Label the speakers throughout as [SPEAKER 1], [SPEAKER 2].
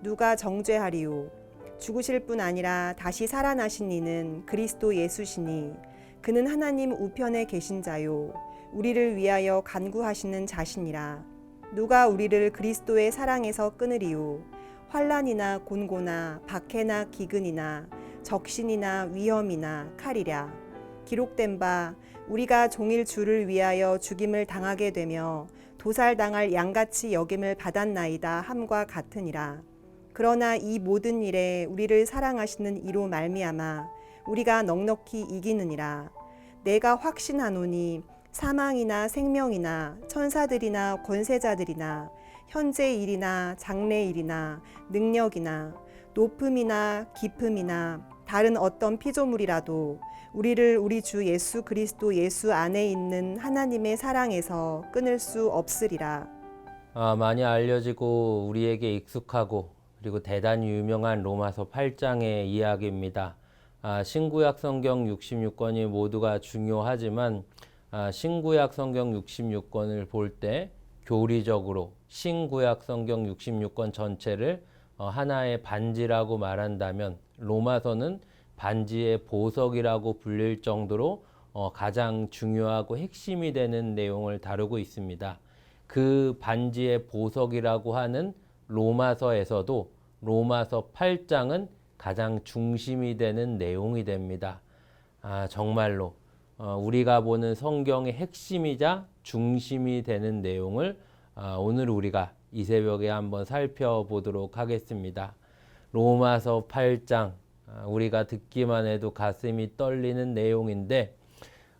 [SPEAKER 1] 누가 정죄하리요 죽으실 뿐 아니라 다시 살아나신 이는 그리스도 예수시니 그는 하나님 우편에 계신 자요. 우리를 위하여 간구하시는 자신이라. 누가 우리를 그리스도의 사랑에서 끊으리요 환란이나 곤고나 박해나 기근이나 적신이나 위험이나 칼이랴. 기록된 바 우리가 종일 주를 위하여 죽임을 당하게 되며 도살당할 양같이 여김을 받았나이다 함과 같으니라 그러나 이 모든 일에 우리를 사랑하시는 이로 말미암아 우리가 넉넉히 이기느니라 내가 확신하노니 사망이나 생명이나 천사들이나 권세자들이나 현재 일이나 장래 일이나 능력이나 높음이나 깊음이나 다른 어떤 피조물이라도 우리를 우리 주 예수 그리스도 예수 안에 있는 하나님의 사랑에서 끊을 수 없으리라.
[SPEAKER 2] 아, 많이 알려지고 우리에게 익숙하고 그리고 대단히 유명한 로마서 8장의 이야기입니다. 아, 신구약 성경 66권이 모두가 중요하지만 아, 신구약 성경 66권을 볼 때 교리적으로 신구약 성경 66권 전체를 어, 하나의 반지라고 말한다면 로마서는 반지의 보석이라고 불릴 정도로 어, 가장 중요하고 핵심이 되는 내용을 다루고 있습니다. 그 반지의 보석이라고 하는 로마서에서도 로마서 8장은 가장 중심이 되는 내용이 됩니다. 아, 정말로 어, 우리가 보는 성경의 핵심이자 중심이 되는 내용을 아, 오늘 우리가 이 새벽에 한번 살펴보도록 하겠습니다. 로마서 8장 아, 우리가 듣기만 해도 가슴이 떨리는 내용인데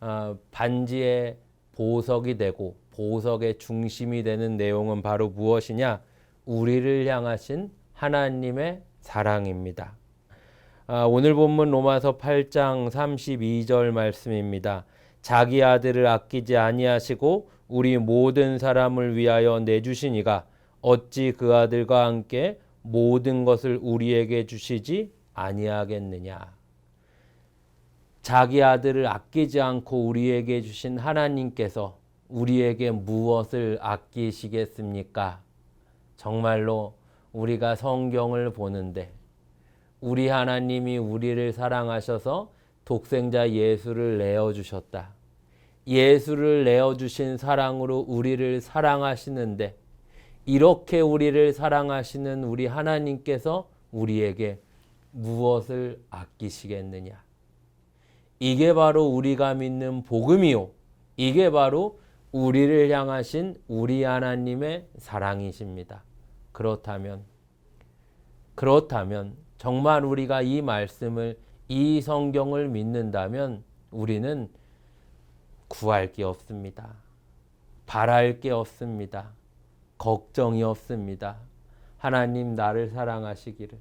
[SPEAKER 2] 아, 반지의 보석이 되고 보석의 중심이 되는 내용은 바로 무엇이냐? 우리를 향하신 하나님의 사랑입니다. 아, 오늘 본문 로마서 8장 32절 말씀입니다. 자기 아들을 아끼지 아니하시고 우리 모든 사람을 위하여 내주시니가 어찌 그 아들과 함께 모든 것을 우리에게 주시지 아니하겠느냐. 자기 아들을 아끼지 않고 우리에게 주신 하나님께서 우리에게 무엇을 아끼시겠습니까? 정말로 우리가 성경을 보는데 우리 하나님이 우리를 사랑하셔서 독생자 예수를 내어 주셨다. 예수를 내어 주신 사랑으로 우리를 사랑하시는데 이렇게 우리를 사랑하시는 우리 하나님께서 우리에게 무엇을 아끼시겠느냐? 이게 바로 우리가 믿는 복음이요. 이게 바로 우리를 향하신 우리 하나님의 사랑이십니다. 그렇다면, 그렇다면, 정말 우리가 이 말씀을, 이 성경을 믿는다면 우리는 구할 게 없습니다. 바랄 게 없습니다. 걱정이 없습니다. 하나님 나를 사랑하시기를.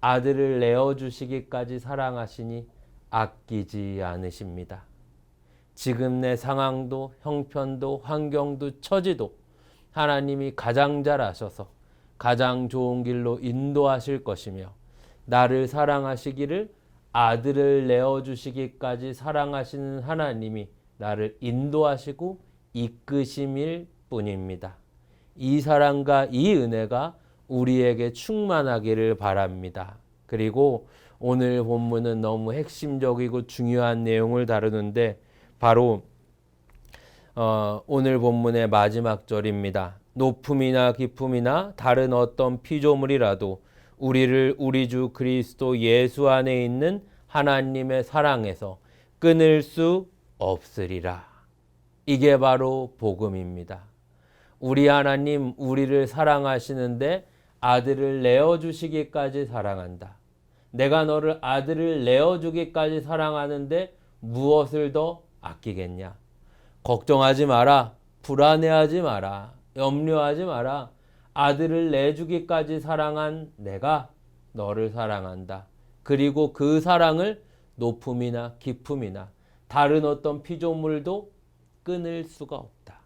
[SPEAKER 2] 아들을 내어주시기까지 사랑하시니 아끼지 않으십니다. 지금 내 상황도 형편도 환경도 처지도 하나님이 가장 잘 아셔서 가장 좋은 길로 인도하실 것이며 나를 사랑하시기를 아들을 내어 주시기까지 사랑하시는 하나님이 나를 인도하시고 이끄심일 뿐입니다. 이 사랑과 이 은혜가 우리에게 충만하기를 바랍니다. 그리고 오늘 본문은 너무 핵심적이고 중요한 내용을 다루는데 바로 어, 오늘 본문의 마지막 절입니다. 높음이나 깊음이나 다른 어떤 피조물이라도 우리를 우리 주 그리스도 예수 안에 있는 하나님의 사랑에서 끊을 수 없으리라. 이게 바로 복음입니다. 우리 하나님 우리를 사랑하시는데 아들을 내어 주시기까지 사랑한다. 내가 너를 아들을 내어 주기까지 사랑하는데 무엇을 더 아끼겠냐? 걱정하지 마라. 불안해하지 마라. 염려하지 마라. 아들을 내주기까지 사랑한 내가 너를 사랑한다. 그리고 그 사랑을 높음이나 깊음이나 다른 어떤 피조물도 끊을 수가 없다.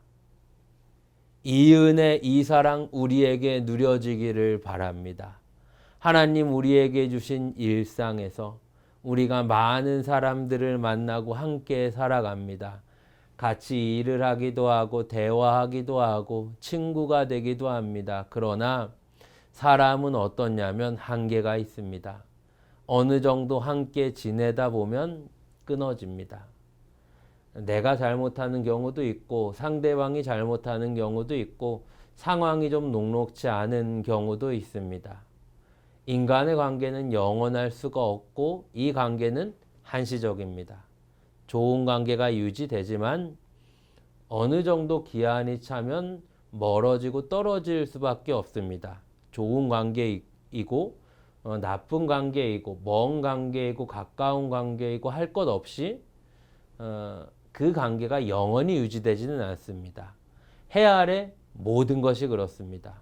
[SPEAKER 2] 이 은혜, 이 사랑 우리에게 누려지기를 바랍니다. 하나님 우리에게 주신 일상에서 우리가 많은 사람들을 만나고 함께 살아갑니다. 같이 일을 하기도 하고 대화하기도 하고 친구가 되기도 합니다. 그러나 사람은 어떻냐면 한계가 있습니다. 어느 정도 함께 지내다 보면 끊어집니다. 내가 잘못하는 경우도 있고 상대방이 잘못하는 경우도 있고 상황이 좀 녹록지 않은 경우도 있습니다. 인간의 관계는 영원할 수가 없고 이 관계는 한시적입니다. 좋은 관계가 유지되지만 어느 정도 기한이 차면 멀어지고 떨어질 수밖에 없습니다. 좋은 관계이고 어, 나쁜 관계이고 먼 관계이고 가까운 관계이고 할 것 없이 어, 그 관계가 영원히 유지되지는 않습니다. 해 아래 모든 것이 그렇습니다.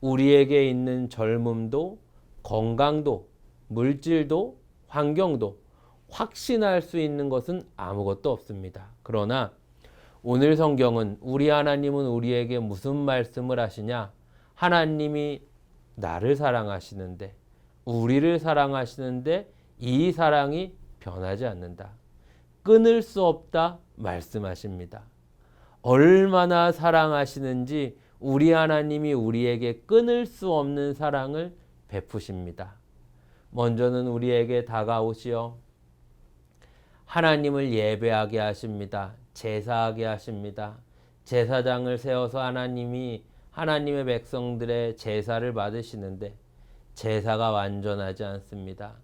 [SPEAKER 2] 우리에게 있는 젊음도 건강도 물질도 환경도 확신할 수 있는 것은 아무것도 없습니다. 그러나 오늘 성경은 우리 하나님은 우리에게 무슨 말씀을 하시냐? 하나님이 나를 사랑하시는데 우리를 사랑하시는데 이 사랑이 변하지 않는다. 끊을 수 없다 말씀하십니다. 얼마나 사랑하시는지 우리 하나님이 우리에게 끊을 수 없는 사랑을 베푸십니다. 먼저는 우리에게 다가오시어 하나님을 예배하게 하십니다. 제사하게 하십니다. 제사장을 세워서 하나님이 하나님의 백성들의 제사를 받으시는데 제사가 완전하지 않습니다.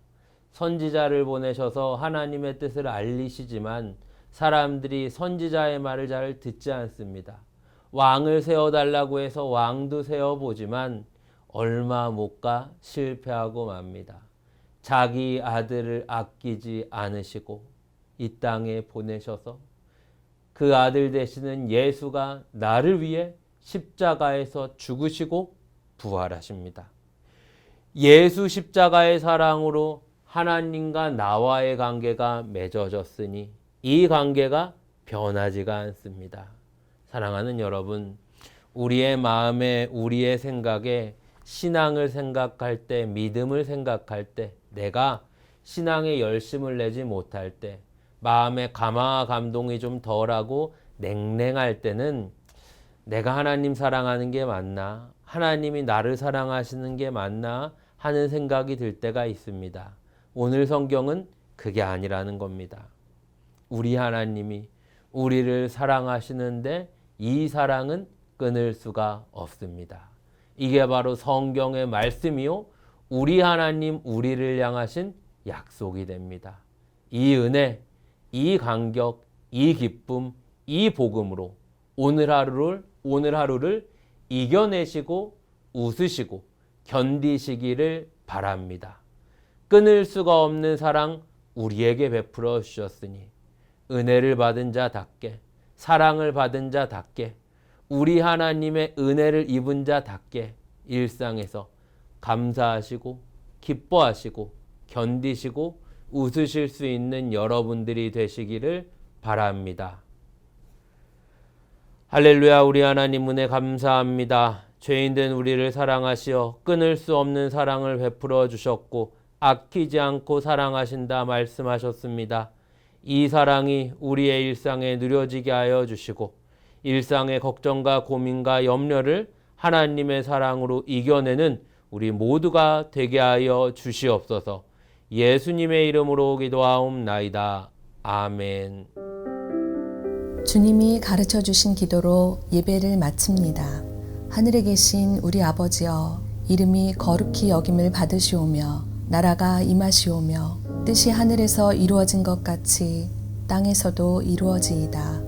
[SPEAKER 2] 선지자를 보내셔서 하나님의 뜻을 알리시지만 사람들이 선지자의 말을 잘 듣지 않습니다. 왕을 세워달라고 해서 왕도 세워보지만 얼마 못 가 실패하고 맙니다. 자기 아들을 아끼지 않으시고 이 땅에 보내셔서 그 아들 되시는 예수가 나를 위해 십자가에서 죽으시고 부활하십니다. 예수 십자가의 사랑으로 하나님과 나와의 관계가 맺어졌으니 이 관계가 변하지가 않습니다. 사랑하는 여러분, 우리의 마음에, 우리의 생각에 신앙을 생각할 때, 믿음을 생각할 때, 내가 신앙에 열심을 내지 못할 때, 마음에 감화와 감동이 좀 덜하고 냉랭할 때는 내가 하나님 사랑하는 게 맞나? 하나님이 나를 사랑하시는 게 맞나? 하는 생각이 들 때가 있습니다. 오늘 성경은 그게 아니라는 겁니다. 우리 하나님이 우리를 사랑하시는데 이 사랑은 끊을 수가 없습니다. 이게 바로 성경의 말씀이요. 우리 하나님 우리를 향하신 약속이 됩니다. 이 은혜, 이 간격, 이 기쁨, 이 복음으로 오늘 하루를 오늘 하루를 이겨내시고 웃으시고 견디시기를 바랍니다. 끊을 수가 없는 사랑 우리에게 베풀어 주셨으니 은혜를 받은 자답게 사랑을 받은 자답게 우리 하나님의 은혜를 입은 자답게 일상에서 감사하시고 기뻐하시고 견디시고 웃으실 수 있는 여러분들이 되시기를 바랍니다. 할렐루야 우리 하나님 은혜 감사합니다. 죄인된 우리를 사랑하시어 끊을 수 없는 사랑을 베풀어 주셨고 아끼지 않고 사랑하신다 말씀하셨습니다. 이 사랑이 우리의 일상에 누려지게 하여 주시고 일상의 걱정과 고민과 염려를 하나님의 사랑으로 이겨내는 우리 모두가 되게 하여 주시옵소서. 예수님의 이름으로 기도하옵나이다. 아멘.
[SPEAKER 3] 주님이 가르쳐 주신 기도로 예배를 마칩니다. 하늘에 계신 우리 아버지여, 이름이 거룩히 여김을 받으시오며, 나라가 임하시오며, 뜻이 하늘에서 이루어진 것 같이 땅에서도 이루어지이다.